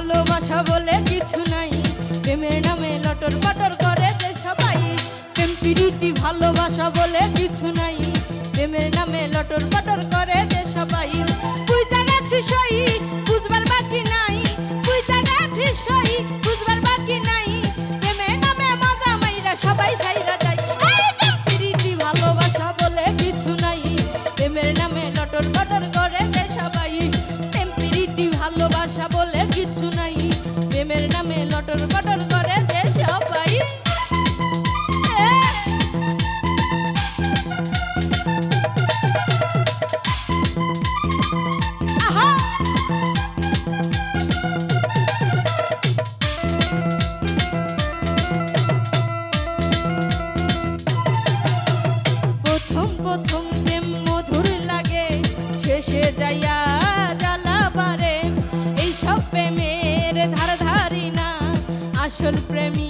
ভালোবাসা বলে কিছু নাই। প্রেমের নামে লটর পটর করে যে সবাই। প্রেম, প্রীতি, ভালোবাসা বলে কিছু নাই। প্রেমের নামে লটর পটর করে যে সবাই। বুঝতে গেছি সই দেশে যাইয়া জ্বালাবারে এইসব প্রেমের ধার ধারি না আসল প্রেমী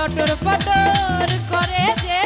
লটর পটর করে যে